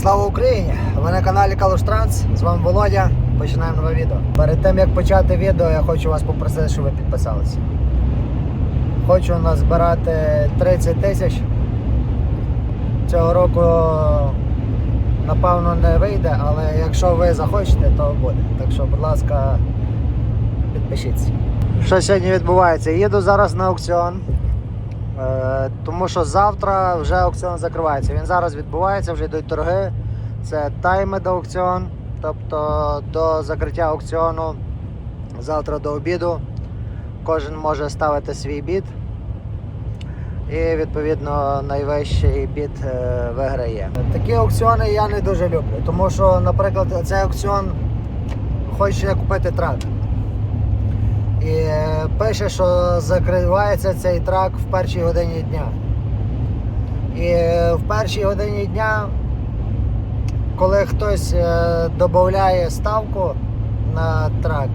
Слава Україні! Ви на каналі Калуш Транс. З вами Володя. Починаємо нове відео. Перед тим як почати відео, я хочу вас попросити, щоб ви підписалися. Хочу назбирати 30 тисяч. Цього року напевно не вийде, але якщо ви захочете, то буде. Так що, будь ласка, підпишіться. Що сьогодні відбувається? Їду зараз на аукціон. Е, Тому що завтра вже аукціон закривається. Він зараз відбувається, вже йдуть торги. Це таймед аукціон, тобто до закриття аукціону завтра до обіду кожен може ставити свій бід. І відповідно найвищий бід е, виграє. Такі аукціони я не дуже люблю, тому що, наприклад, цей аукціон хоче купити трак. І е, пише, що закривається цей трак в першій годині дня. І е, в першій годині дня, коли хтось е, додає ставку на трак,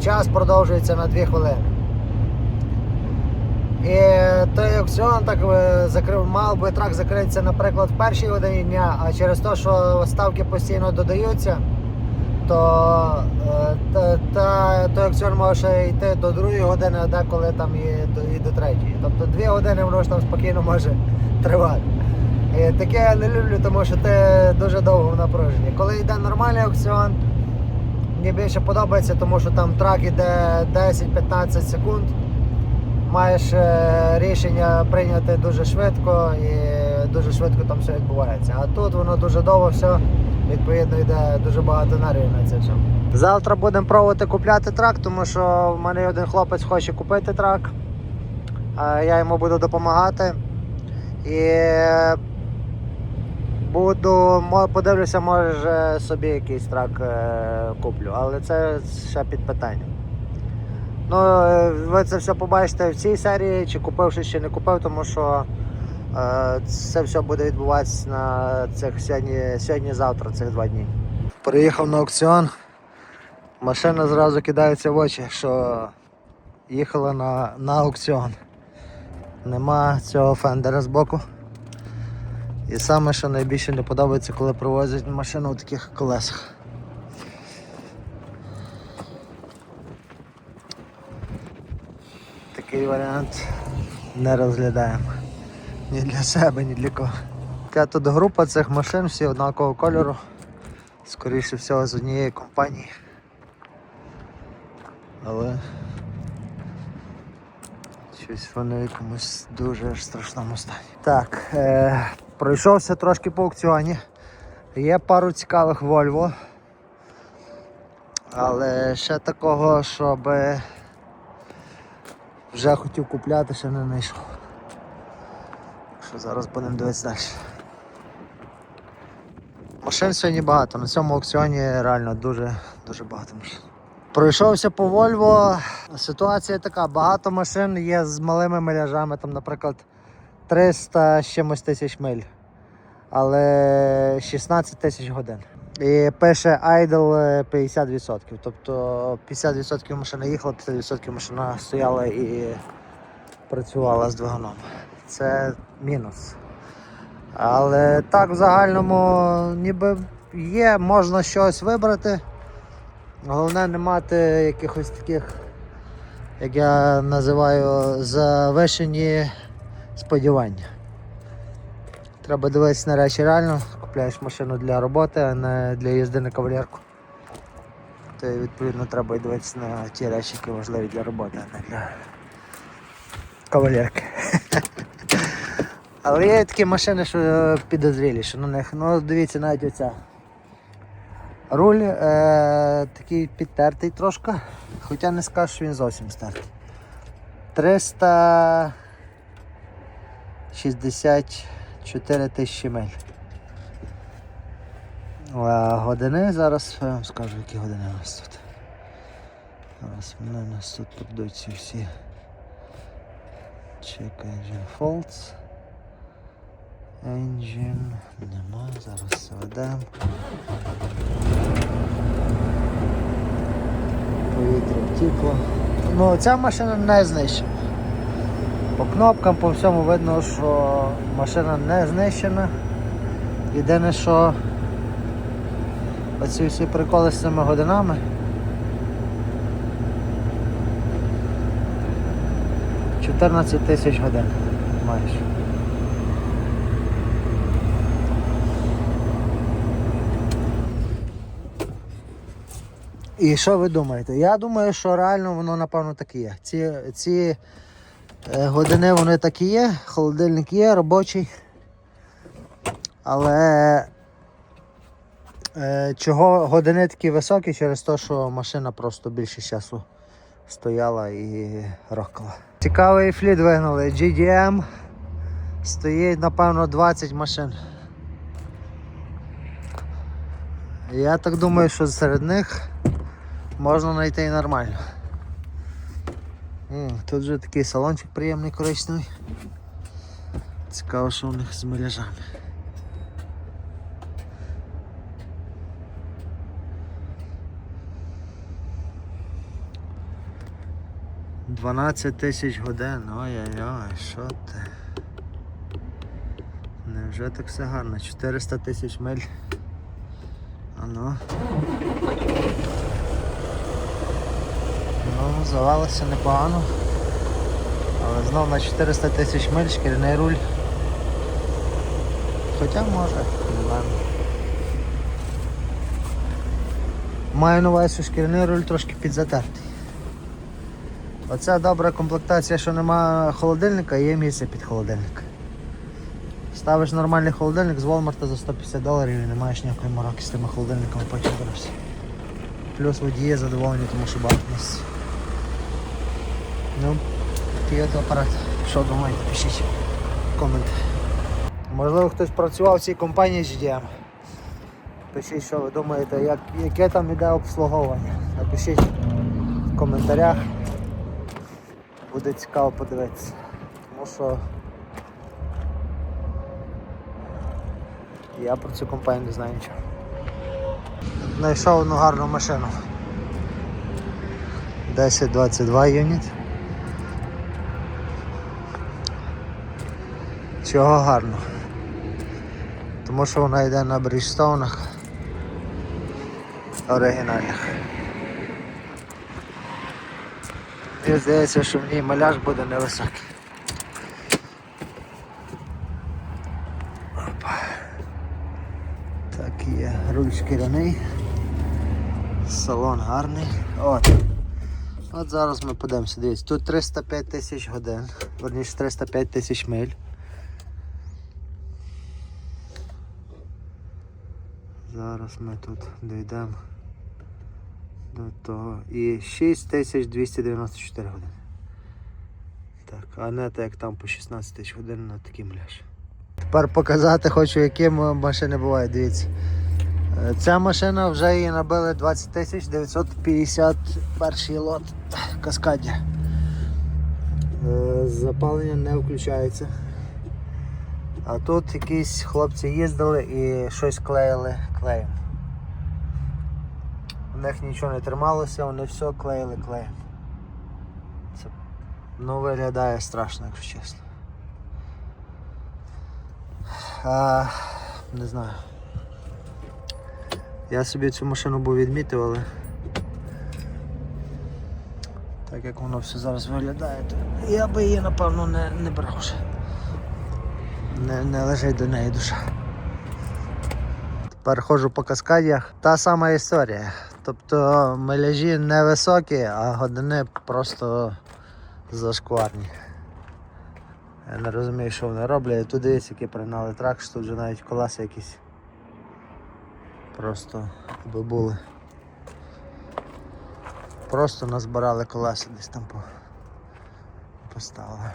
час продовжується на 2 хвилини. І той аукціон так закрив, мав би трак закритися, наприклад, в першій годині дня, а через те, що ставки постійно додаються, то е, та, та, той аукціон може йти до другої години, а деколи там і до, і до третьої. Тобто дві години воно ж там спокійно може тривати. І таке я не люблю, тому що ти дуже довго в напруженні. Коли йде нормальний аукціон, мені більше подобається, тому що там трак іде 10-15 секунд. Маєш е, рішення прийняти дуже швидко і дуже швидко там все відбувається. А тут воно дуже довго все, відповідно йде дуже багато енергії на це. Завтра будемо пробувати купляти трак, тому що в мене один хлопець хоче купити трак. Я йому буду допомагати. І буду, подивлюся, може собі якийсь трак е, куплю, але це ще під питанням. Ну, е, ви це все побачите в цій серії, чи купив, чи не купив, тому що е, це все буде відбуватися на цих сьогодні, сьогодні-завтра, цих два дні. Приїхав на аукціон. Машина зразу кидається в очі, що їхала на, на аукціон. Нема цього фендера збоку. І саме, що найбільше не подобається, коли привозять машину у таких колесах. Такий варіант не розглядаємо. Ні для себе, ні для кого. Така тут група цих машин, всі однакового кольору. Скоріше всього з однієї компанії. Але щось вони в якомусь дуже страшному стані. Так, е, пройшовся трошки по аукціоні. Є пару цікавих Volvo. Але ще такого, щоб вже хотів купляти, ще не знайшов. Що зараз будемо дивитися далі. Машин сьогодні багато, на цьому аукціоні реально дуже дуже багато машин. Пройшовся по Volvo. Ситуація така, багато машин є з малими миляжами, там, наприклад, 300 з чимось тисяч миль, але 16 тисяч годин. І пише idle 50%. Тобто 50% машина їхала, 50% машина стояла і працювала з двигуном. Це мінус. Але так в загальному ніби є, можна щось вибрати. Головне не мати якихось таких, як я називаю, завишені сподівання. Треба дивитися на речі реально, купляєш машину для роботи, а не для їзди на кавалерку. То відповідно треба дивитися на ті речі, які важливі для роботи, а не для кавалерки. Але є такі машини, що підозрілі, що на них. Ну дивіться навіть оця. Руль е, такий підтертий трошки, хоча не скажу, що він зовсім стертий. 364 тисячі миль. А години зараз я вам скажу, які години у нас тут. Зараз вони у нас тут продаються всі. Engine faults. Engine нема, зараз заведемо. Повітря втікло. Ну ця машина не знищена. По кнопкам, по всьому видно, що машина не знищена. Єдине, що оці всі приколи з цими годинами. Чотирнадцять тисяч годин майже. І що ви думаєте? Я думаю, що реально воно напевно так є. Ці, ці е, години вони так є, холодильник є, робочий. Але е, чого години такі високі через те, що машина просто більше часу стояла і рокала. Цікавий фліт вигнали. GDM. Стоїть, напевно, 20 машин. Я так думаю, що серед них можна знайти і нормально. Тут вже такий салончик приємний коричневий. Цікаво, що у них з мережами. Дванадцять тисяч годин, ой-ой-ой, що ти? Невже так все гарно? 400 тисяч миль. А ну. Ну, непогано. Але знов на 400 тисяч миль шкіряний руль. Хоча може, не знаю. Маю на увазі, що шкіряний руль трошки підзатертий. Оце добра комплектація, що нема холодильника, є місце під холодильник. Ставиш нормальний холодильник з Walmart за 150 доларів і не маєш ніякої мороки з тими холодильниками потім берешся. Плюс водії задоволені, тому що багато місць. Ну, от апарат. Що думаєте, пишіть в коменти. Можливо, хтось працював в цій компанії з GDM. Пишіть, що ви думаєте, як, яке там іде обслуговування. Напишіть в коментарях. Буде цікаво подивитися. Тому що я про цю компанію не знаю нічого. Знайшов одну гарну машину. 1022 юніт. Чого гарно? Тому що вона йде на бріджстоунах оригінальних. Мені здається, що в ній маляж буде невисокий. Опа. Так є, руль шкіряний. Салон гарний. От. От зараз ми подивимося, дивіться, тут 305 тисяч годин, верніше 305 тисяч миль. Зараз ми тут дійдемо до того. І 6294 години. Так, а не так як там по 16 тисяч годин на такий мляж. Тепер показати хочу, які машини бувають, дивіться. Е, Ця машина вже її набили 20 тисяч 951 лот каскаді. Е, Запалення не включається. А тут якісь хлопці їздили і щось клеїли клеєм. У них нічого не трималося, вони все клеїли клеєм. Це ну, виглядає страшно, якщо чесно. А, не знаю. Я собі цю машину був відмітив, але так як воно все зараз виглядає, то я би її напевно не, не брав. Не, не лежить до неї душа. Тепер ходжу по каскадіях. Та сама історія. Тобто миляжі невисокі, а години просто зашкварні. Я не розумію, що вони роблять. Тут дивіться, які пригнали трак, що тут вже навіть колеса якісь просто би були. Просто назбирали колеса десь там по... поставили.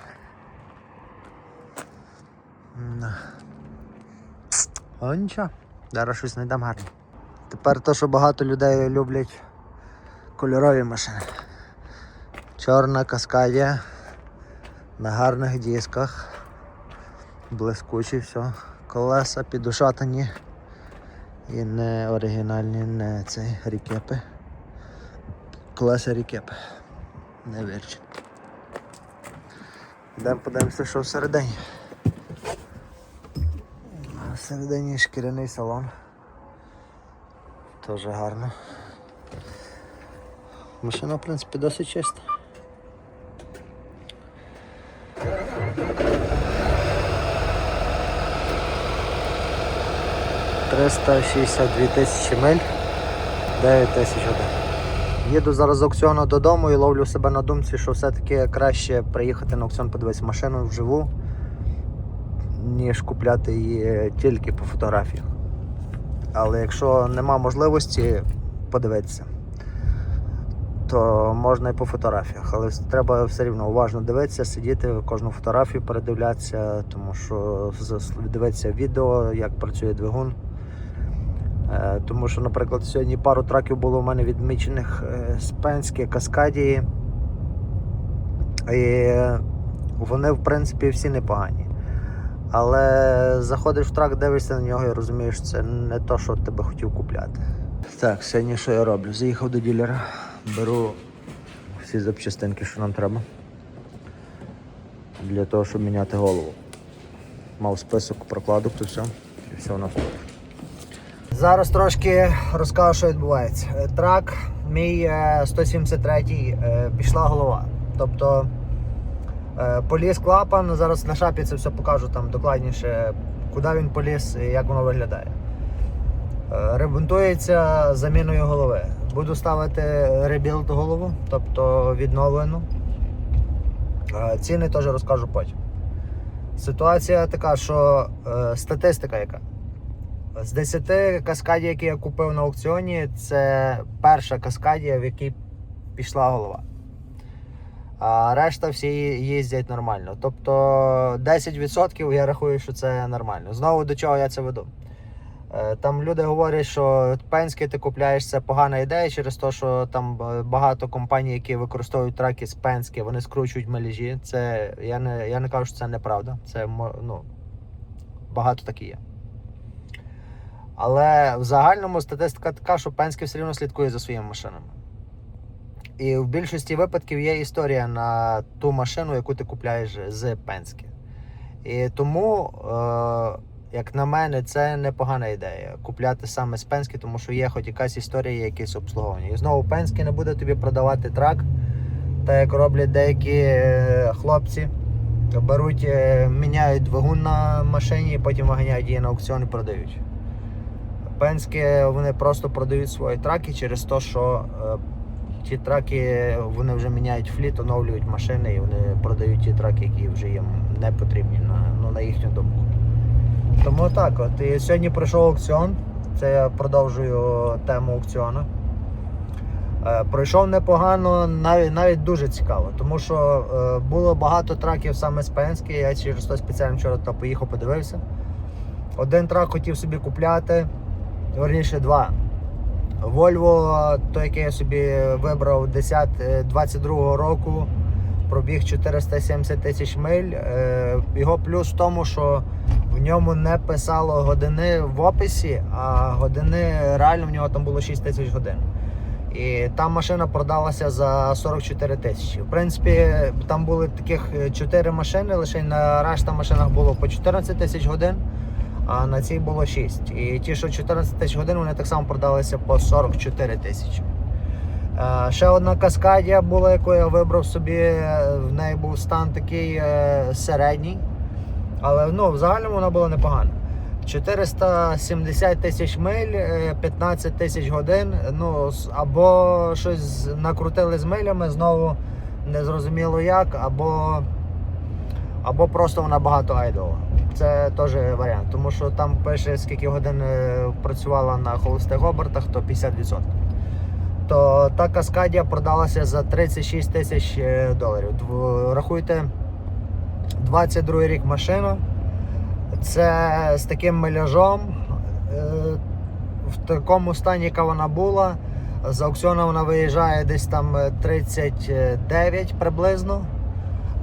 Але нічого, зараз щось знайдемо гарне. Тепер то, що багато людей люблять кольорові машини. Чорна каскадія на гарних дисках. Блискучі все. Колеса підушатані. І не оригінальні, не цей рікепи. Колеса рікепи. Не вірчі. Йдемо подивимося, що всередині. Всередині шкіряний салон. Теж гарно. Машина, в принципі, досить чиста. Триста шістдесят дві тисячі миль, 9 тисяч годин. Їду зараз з аукціону додому і ловлю себе на думці, що все-таки краще приїхати на аукціон, подивитися машину вживу, ніж купляти її тільки по фотографіях. Але якщо нема можливості подивитися, то можна і по фотографіях. Але треба все рівно уважно дивитися, сидіти, кожну фотографію передивлятися, тому що дивитися відео, як працює двигун. Е, Тому що, наприклад, сьогодні пару траків було у мене відмічених е, з Пенське, Каскадії. І вони, в принципі, всі непогані. Але заходиш в трак, дивишся на нього і розумієш, це не то, що тебе хотів купляти. Так, сьогодні що я роблю? Заїхав до ділера, беру всі запчастинки, що нам треба. Для того, щоб міняти голову. Мав список прокладок, то все. І все у нас тут. Зараз трошки розкажу, що відбувається. Е, Трак, мій е, 173 е, пішла голова. Тобто е, поліз клапан, зараз на шапі це все покажу там докладніше, куди він поліз і як воно виглядає. Е, Ремонтується заміною голови. Буду ставити ребілд голову, тобто відновлену. Е, Ціни теж розкажу потім. Ситуація така, що е, статистика яка. З 10 каскадів, які я купив на аукціоні, це перша каскадія, в якій пішла голова. А решта всі їздять нормально. Тобто 10% я рахую, що це нормально. Знову до чого я це веду. Е, Там люди говорять, що пенське ти купляєш це погана ідея через те, що там багато компаній, які використовують траки з пенське, вони скручують мережі. Це я не, я не кажу, що це неправда. Це ну, багато такі є. Але в загальному статистика така, що Пенське все рівно слідкує за своїми машинами. І в більшості випадків є історія на ту машину, яку ти купляєш з Пенське. І тому, е, як на мене, це непогана ідея купляти саме з Пенське, тому що є хоч якась історія, якесь обслуговування. І знову Пенське не буде тобі продавати трак, так як роблять деякі е, хлопці. Беруть, е, міняють двигун на машині, потім виганяють її на аукціон і продають. Пенське вони просто продають свої траки через те, що е, ті траки вони вже міняють фліт, оновлюють машини і вони продають ті траки, які вже їм не потрібні на, ну, на їхню думку. Тому так, от і сьогодні пройшов аукціон. Це я продовжую тему аукціону. Е, Пройшов непогано, навіть, навіть дуже цікаво, тому що е, було багато траків саме з Пенське, я через то спеціально вчора то поїхав, подивився. Один трак хотів собі купляти, верніше два. Volvo, той, який я собі вибрав 10, е, 22 року, пробіг 470 тисяч миль. Е, Його плюс в тому, що в ньому не писало години в описі, а години реально в нього там було 6 тисяч годин. І там машина продалася за 44 тисячі. В принципі, там були таких 4 машини, лише на решта машинах було по 14 тисяч годин, а на цій було 6. І ті, що 14 тисяч годин, вони так само продалися по 44 тисячі. Е, Ще одна каскадія була, яку я вибрав собі. В неї був стан такий е, середній. Але ну, в загальному вона була непогана. 470 тисяч миль, е, 15 тисяч годин. Ну, або щось накрутили з милями, знову незрозуміло як, або, або просто вона багато айдова. Це теж варіант, тому що там пише, скільки годин е, працювала на холостих обертах, то 50%. То та каскадія продалася за 36 тисяч е, доларів. Рахуйте, 22 рік машина. Це з таким миляжом, е, в такому стані, яка вона була. З аукціону вона виїжджає десь там е, 39 приблизно.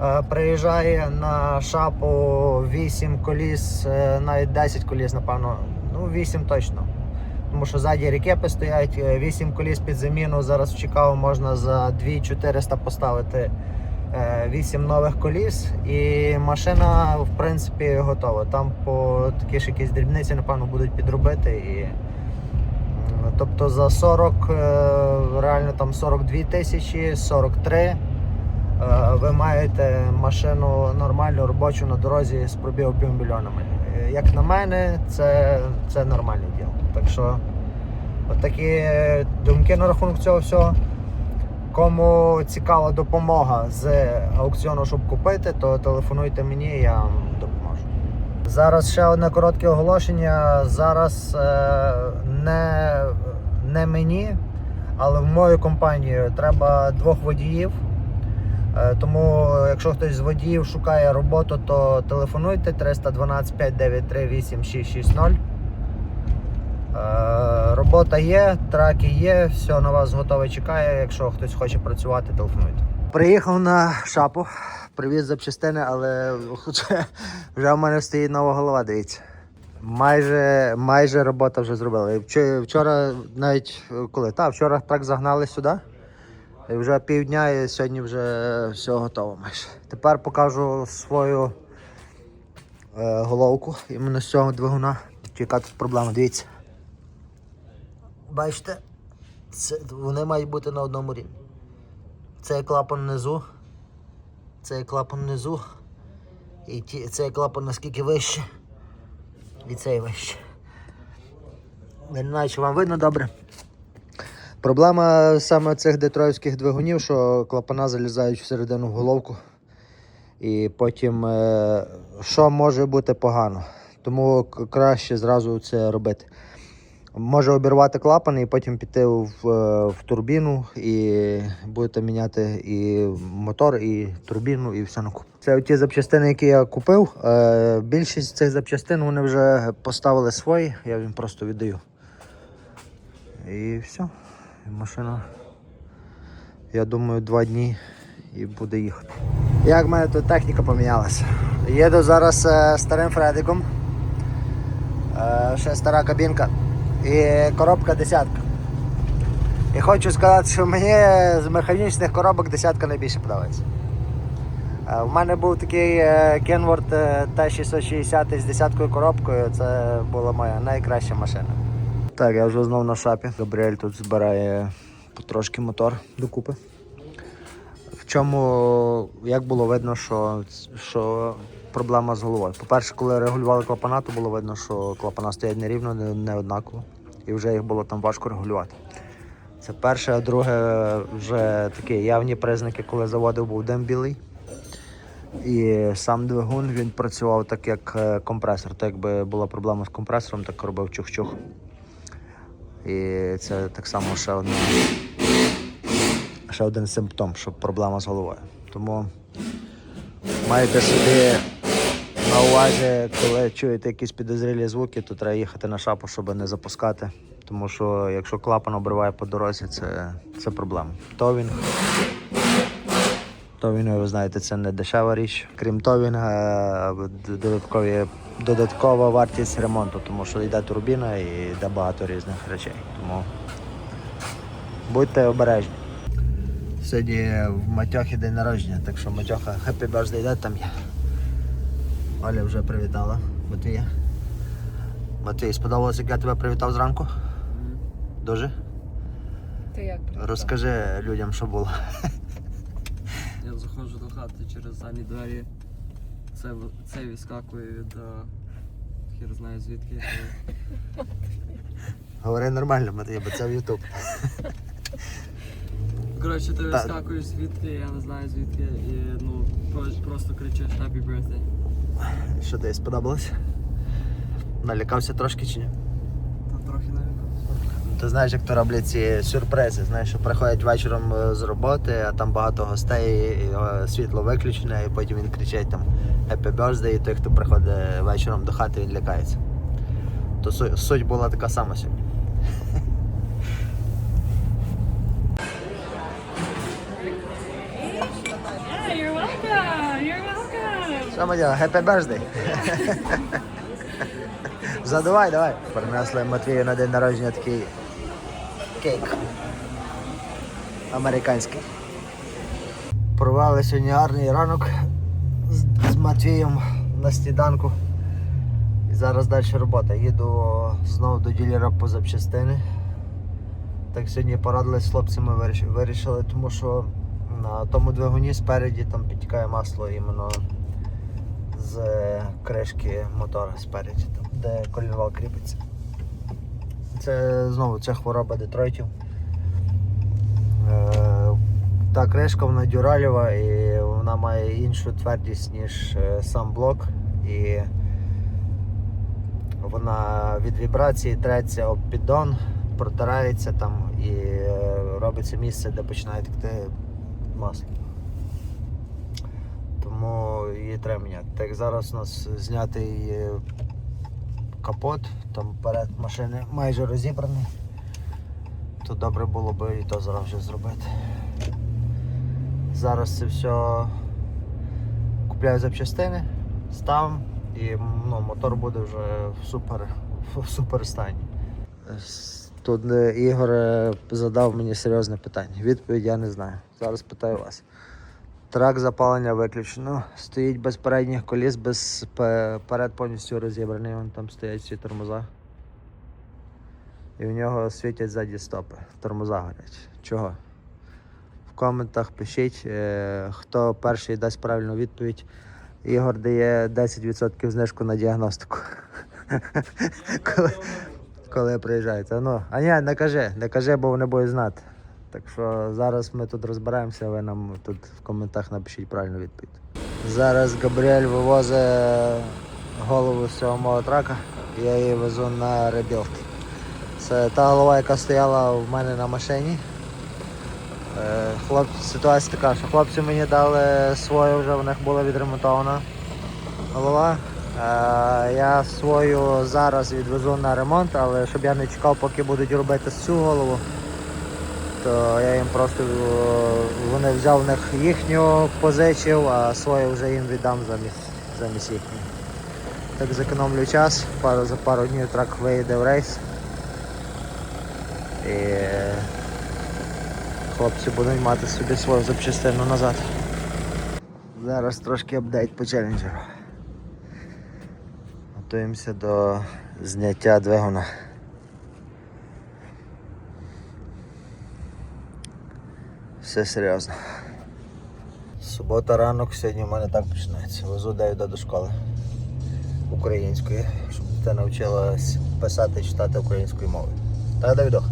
Е, Приїжджає на шапу 8 коліс, е, навіть 10 коліс, напевно. Ну, 8 точно. Тому що ззаді рікепи стоять, е, 8 коліс під заміну. Зараз в Чикаго можна за 2400 поставити 8 нових коліс, і машина, в принципі, готова. Там по такі ж якісь дрібниці, напевно, будуть підробити. І, тобто за 40, е, реально там 42 тисячі, 43. Е, Ви маєте машину нормальну, робочу на дорозі з пробігом півмільйонами. Е, Як на мене, це, це нормальне діло. Так що, отакі думки на рахунок цього всього. Кому цікава допомога з аукціону, щоб купити, то телефонуйте мені, я вам допоможу. Зараз ще одне коротке оголошення. Зараз е, не, не мені, але в мою компанію треба двох водіїв. Е, Тому, якщо хтось з водіїв шукає роботу, то телефонуйте 312 593 8660. Е, Робота є, траки є, все на вас готове чекає. Якщо хтось хоче працювати, телефонуйте. Приїхав на шапу, привіз запчастини, але хоча вже в мене стоїть нова голова, дивіться. Майже, майже робота вже зробила. Вчора навіть коли? Та, вчора трак загнали сюди. І вже півдня і сьогодні вже все готово майже. Тепер покажу свою е, головку іменно з цього двигуна. Яка тут проблема, дивіться. Бачите, це, вони мають бути на одному рівні. Цей клапан внизу, цей клапан внизу, і ті, цей клапан наскільки вище, і цей вище. Не знаю, чи вам видно добре. Проблема саме цих детроївських двигунів, що клапана залізають всередину в головку. І потім, е, що може бути погано. Тому краще зразу це робити. Може обірвати клапан і потім піти в, е, в турбіну і будете міняти і мотор, і турбіну, і все на купу. Це ті запчастини, які я купив. Е, Більшість цих запчастин вони вже поставили свої, я їм просто віддаю. І все. Машина, я думаю, два дні і буде їхати. Як в мене тут техніка помінялася? Їду зараз е, старим Фредиком. Е, ще стара кабінка. І коробка десятка. І хочу сказати, що мені з механічних коробок десятка найбільше подобається. Е, У мене був такий е, Kenworth е, T660 з десяткою коробкою. Це була моя найкраща машина. Так, я вже знову на шапі. Габріель тут збирає потрошки мотор докупи. В чому як було видно, що, що проблема з головою. По-перше, коли регулювали клапана, то було видно, що клапана стоять нерівно, не, не однаково. І вже їх було там важко регулювати. Це перше, а друге, вже такі явні признаки, коли заводив був дим білий. І сам двигун він працював так, як е, компресор. Так якби була проблема з компресором, так робив чух-чух. І це так само ще одна ще один симптом, що проблема з головою. Тому маєте собі на увазі, коли чуєте якісь підозрілі звуки, то треба їхати на шапу, щоб не запускати. Тому що якщо клапан обриває по дорозі, це, це проблема. Товінг. Товінг, ви знаєте, це не дешева річ. Крім товінга, д- додаткові, додаткова вартість ремонту, тому що йде турбіна і йде багато різних речей. Тому будьте обережні. Сьогодні в Матьохи день народження, так що Матьоха Happy Birthday, де там є. Оля вже привітала Матвія. Матвій, сподобалося, як я тебе привітав зранку? Дуже? Ти як? Розкажи людям, що було. Хати через задні двері. Це, це відскакує від е, хір знає звідки. Говори нормально, Матвій, бо це в Ютуб. Коротше, ти вискакуєш звідки, я не знаю звідки, і ну просто кричиш Happy birthday. Що тобі сподобалось? Налякався трошки чи ні? Та трохи навіть. Ти знаєш, як то роблять ці сюрпризи. Знаєш, що приходять вечором е, з роботи, а там багато гостей, і світло виключене, і потім він кричить там Happy Birthday, і той, хто приходить вечором до хати, він лякається. То суть була така сама сьогодні. Що ми робимо? Happy Birthday! Задувай, давай. Принесли Матвію на день народження такий кейк. Американський. Провели сьогодні гарний ранок з, з Матвієм на сніданку. І зараз далі робота. Їду знову до ділера по запчастини. Так сьогодні порадились з хлопцями, виріш- вирішили, тому що на тому двигуні спереді там підтікає масло іменно з кришки мотора спереді, там, де колінвал кріпиться. Це знову ця хвороба детройтів. Е, Та кришка вона дюралєва і вона має іншу твердість, ніж е, сам блок. І вона від вібрації треться об піддон, протирається там і е, робиться місце, де починає текти масло. Тому її треба міняти. Так зараз у нас знятий капот, там перед машини майже розібраний. То добре було би і то зараз вже зробити. Зараз це все купляю запчастини, ставимо і ну, мотор буде вже в супер, в супер стані. Тут Ігор е, задав мені серйозне питання. Відповідь я не знаю. Зараз питаю вас. Трак запалення виключено. Стоїть без передніх коліс, без перед повністю розібраний. Вон там стоять всі тормоза. І в нього світять ззаді стопи. Тормоза горять. Чого? В коментах пишіть, е, хто перший дасть правильну відповідь. Ігор дає 10% знижку на діагностику. коли, приїжджаєте. Ну, а ні, не кажи, не кажи, бо вони будуть знати. Так що зараз ми тут розбираємося, ви нам тут в коментах напишіть правильну відповідь. Зараз Габріель вивозить голову з цього мого трака, я її везу на ребілд. Це та голова, яка стояла в мене на машині. Е, Хлопці, ситуація така, що хлопці мені дали свою, вже в них була відремонтована голова. Е, Я свою зараз відвезу на ремонт, але щоб я не чекав, поки будуть робити цю голову, то я їм просто е, вони взяв в них їхню, позичив, а свою вже їм віддам замість, замість їхньої. Так зекономлю час, пару, за пару днів трак виїде в рейс. І хлопці будуть мати собі свою запчастину назад. Зараз трошки апдейт по челенджеру. Готуємося до зняття двигуна. Все серйозно. Субота ранок сьогодні в мене так починається. Везу Девіда до школи української, щоб дитина навчилась писати і читати українською мовою. Так, Давідох?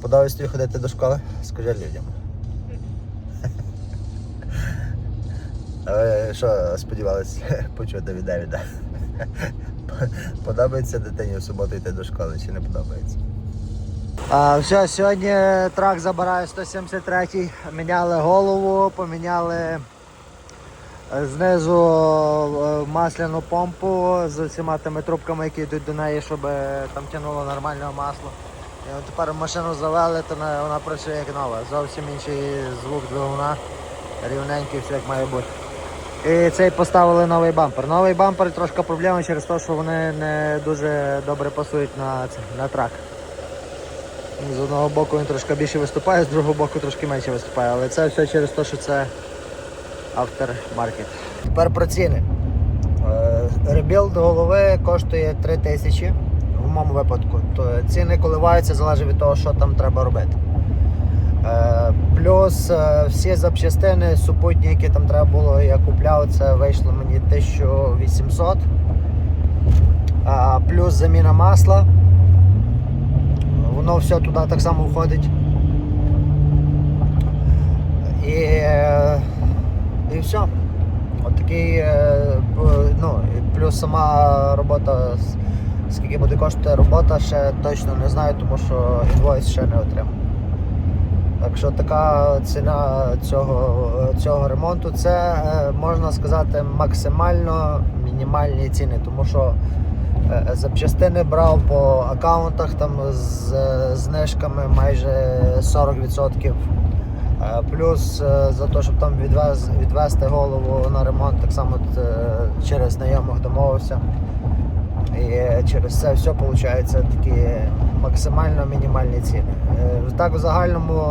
Подобається тобі ходити до школи? Скажи людям. Що сподівалися почути від Девіда? Подобається дитині в суботу йти до школи чи не подобається? А, все, сьогодні трак забирає 173-й. Міняли голову, поміняли е, знизу е, масляну помпу з усіма тими трубками, які йдуть до неї, щоб е, там тягнуло нормальне масло. І от тепер машину завели, то вона працює як нова. Зовсім інший звук двигуна, рівненький, все як має бути. І цей поставили новий бампер. Новий бампер трошки проблема через те, що вони не дуже добре пасують на, на трак. З одного боку він трошки більше виступає, з другого боку трошки менше виступає, але це все через те, що це автор-маркет. Тепер про ціни. Е, Ребілд голови коштує 3 тисячі в моєму випадку. То ціни коливаються, залежить від того, що там треба робити. Е, Плюс е, всі запчастини супутні, які там треба було, я купляв, це вийшло мені 1800. Плюс заміна масла. Воно все туди так само входить. І, е, і все. От такий, е, ну, плюс сама робота, скільки буде коштувати робота, ще точно не знаю, тому що інвойс ще не отримав. Так що така ціна цього, цього ремонту, це е, можна сказати максимально мінімальні ціни, тому що запчастини брав по аккаунтах там з е, знижками майже 40%. Е, Плюс е, за те, щоб там відвез, відвести голову на ремонт, так само е, через знайомих домовився. І е, через це все виходить такі максимально мінімальні ціни. Е, Так в загальному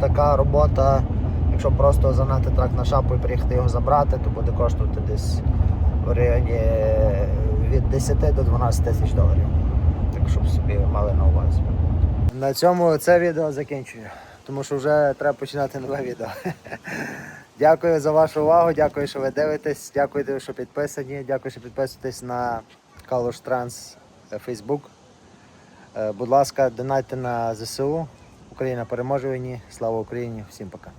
така робота, якщо просто загнати трак на шапу і приїхати його забрати, то буде коштувати десь в районі е, від 10 до 12 тисяч доларів. Так щоб собі мали на увазі. На цьому це відео закінчую, тому що вже треба починати нове відео. Дякую за вашу увагу, дякую, що ви дивитесь, дякую, що підписані, дякую, що підписуєтесь на Калуш Транс Facebook. Е, Будь ласка, донайте на ЗСУ. Україна переможе війні. Слава Україні! Всім пока.